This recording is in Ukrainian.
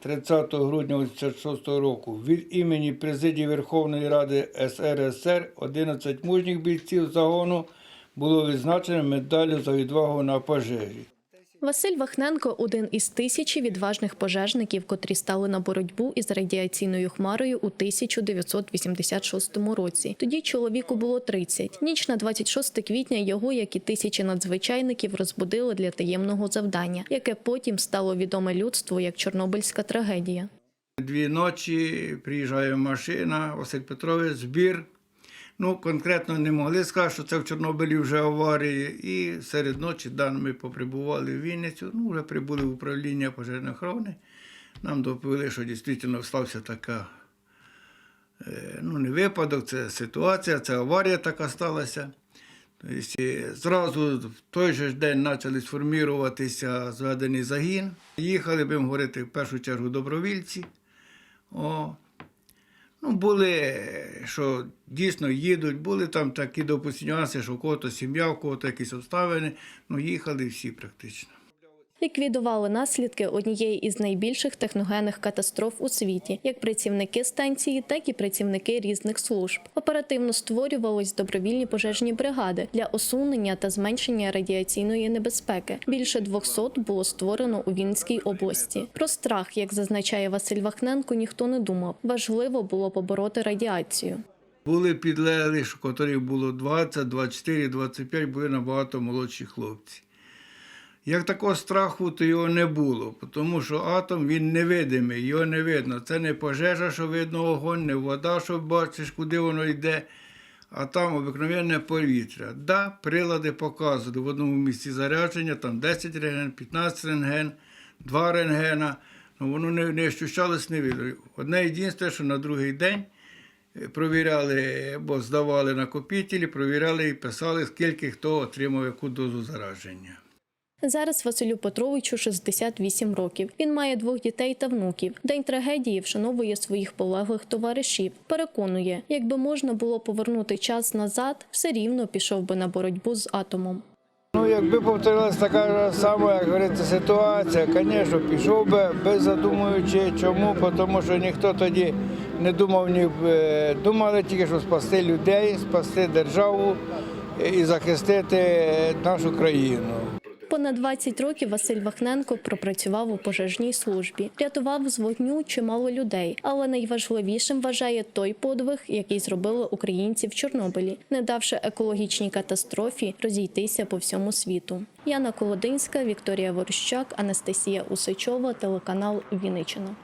30 грудня 1986 року від імені Президії Верховної Ради СРСР 11 мужніх бійців загону було відзначено медаллю за відвагу на пожежі. Василь Вахненко один із тисячі відважних пожежників, котрі стали на боротьбу із радіаційною хмарою у 1986 році. Тоді чоловіку було 30. Ніч на 26 квітня його, як і тисячі надзвичайників, розбудили для таємного завдання, яке потім стало відоме людству як Чорнобильська трагедія. Дві ночі приїжджає машина, Василь Петрович, збір. Ну, конкретно не могли сказати, що це в Чорнобилі вже аварії. І серед ночі да, ми поприбували в Вінницю, ну, вже прибули в управління пожежної охорони. Нам доповіли, що дійсно стався така, е, ну, не випадок, це ситуація, це аварія така сталася. Тобто, е, зразу в той же день почали сформіруватися зведений загін. Їхали, будемо говорити, в першу чергу добровільці. О. Ну, були, що дійсно їдуть, були там такі допустимі нюанси, що у кого-то сім'я, у кого-то якісь обставини. Ну, їхали всі практично. Ліквідували наслідки однієї із найбільших техногенних катастроф у світі, як працівники станції, так і працівники різних служб. Оперативно створювались добровільні пожежні бригади для усунення та зменшення радіаційної небезпеки. Більше 200 було створено у Вінницькій області. Про страх, як зазначає Василь Вахненко, ніхто не думав. Важливо було побороти радіацію. Були підлеглі, що котрих було 20, 24, 25, були набагато молодші хлопці. Як такого страху, то його не було, тому що атом він невидимий, його не видно. Це не пожежа, що видно огонь, не вода, що бачиш, куди воно йде, а там обикновенне повітря. Да, прилади показували в одному місці зарядження, там 10 рентген, 15 рентген, 2 рентгена. Ну, воно не, не ощущалось, не видно. Одне єдине, що на другий день е, провіряли, бо здавали накопителі, провіряли і писали, скільки хто отримав яку дозу зараження. Зараз Василю Петровичу 68 років. Він має двох дітей та внуків. День трагедії вшановує своїх полеглих товаришів. Переконує, якби можна було повернути час назад, все рівно пішов би на боротьбу з атомом. Ну, якби повторилася така ж сама, як говориться, ситуація, звісно, пішов би без задумуючи, чому, тому що ніхто тоді не думав ні е, думали тільки, що спасти людей, спасти державу е, і захистити нашу країну. Понад 20 років Василь Вахненко пропрацював у пожежній службі, рятував з вогню чимало людей. Але найважливішим вважає той подвиг, який зробили українці в Чорнобилі, не давши екологічній катастрофі розійтися по всьому світу. Яна Колодинська, Вікторія Ворощак, Анастасія Усичова, телеканал Вінниччина.